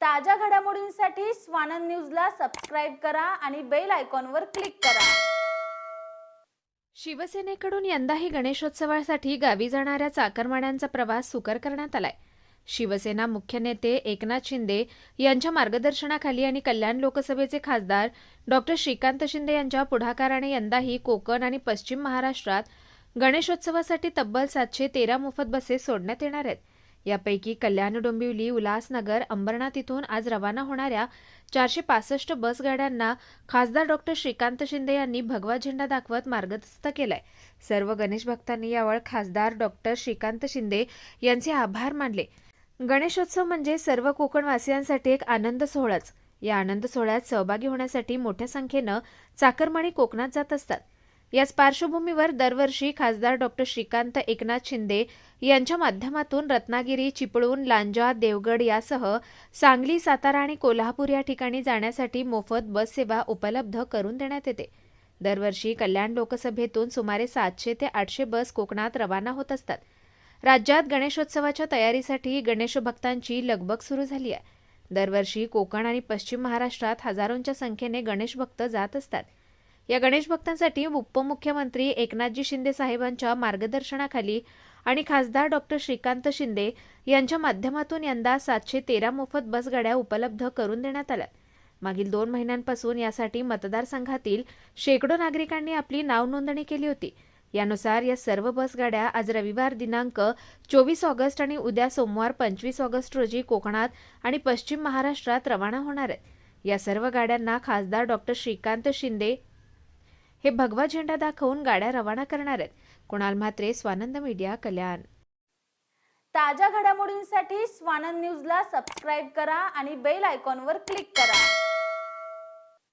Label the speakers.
Speaker 1: ताज्या घडामोडींसाठी स्वानंद न्यूजला सबस्क्राईब करा आणि बेल आयकॉनवर क्लिक करा.
Speaker 2: शिवसेनेकडून यंदाही गणेशोत्सवासाठी गावी जाणाऱ्या चाकरमान्यांचा प्रवास सुकर करण्यात आलाय. शिवसेना मुख्य नेते एकनाथ शिंदे यांच्या मार्गदर्शनाखाली आणि कल्याण लोकसभेचे खासदार डॉक्टर श्रीकांत शिंदे यांच्या पुढाकाराने यंदाही कोकण आणि पश्चिम महाराष्ट्रात गणेशोत्सवासाठी तब्बल सातशे तेरा मोफत बसेस सोडण्यात येणार आहेत. यापैकी कल्याण डोंबिवली उल्हासनगर अंबरनाथ इथून आज रवाना होणाऱ्या चारशे पासष्ट बसगाड्यांना खासदार डॉक्टर श्रीकांत शिंदे यांनी भगवा झेंडा दाखवत मार्गस्थ केलाय. सर्व गणेश भक्तांनी यावर खासदार डॉक्टर श्रीकांत शिंदे यांचे आभार मानले. गणेशोत्सव म्हणजे सर्व कोकणवासियांसाठी एक आनंद सोहळाच. या आनंद सोहळ्यात सहभागी होण्यासाठी मोठ्या संख्येनं चाकरमाणी कोकणात जात असतात. याच पार्श्वभूमीवर दरवर्षी खासदार डॉक्टर श्रीकांत एकनाथ शिंदे यांच्या माध्यमातून रत्नागिरी चिपळूण लांजा देवगड यासह सांगली सातारा आणि कोल्हापूर या ठिकाणी जाण्यासाठी मोफत बस सेवा उपलब्ध करून देण्यात येते. दरवर्षी कल्याण लोकसभेतून सुमारे सातशे ते आठशे बस कोकणात रवाना होत असतात. राज्यात गणेशोत्सवाच्या तयारीसाठी गणेशभक्तांची लगबग सुरू झाली आहे. दरवर्षी कोकण आणि पश्चिम महाराष्ट्रात हजारोंच्या संख्येने गणेशभक्त जात असतात. या गणेश भक्तांसाठी उपमुख्यमंत्री एकनाथजी शिंदे साहेबांच्या मार्गदर्शनाखाली आणि खासदार डॉक्टर श्रीकांत शिंदे यांच्या माध्यमातून यंदा सातशे तेरा मोफत बसगाड्या उपलब्ध करून देण्यात आल्या मागील दोन महिन्यांपासून यासाठी मतदारसंघातील शेकडो नागरिकांनी आपली नाव नोंदणी केली होती. यानुसार या सर्व बसगाड्या आज रविवार दिनांक चोवीस ऑगस्ट आणि उद्या सोमवार पंचवीस ऑगस्ट रोजी कोकणात आणि पश्चिम महाराष्ट्रात रवाना होणार आहेत. या सर्व गाड्यांना खासदार डॉक्टर श्रीकांत शिंदे हे भगवा झेंडा दाखवून गाड्या रवाना करणार आहेत. कुणाल म्हात्रे स्वानंद मीडिया कल्याण.
Speaker 1: ताज्या घडामोडींसाठी स्वानंद न्यूजला सबस्क्राईब करा आणि बेल आयकॉनवर क्लिक करा.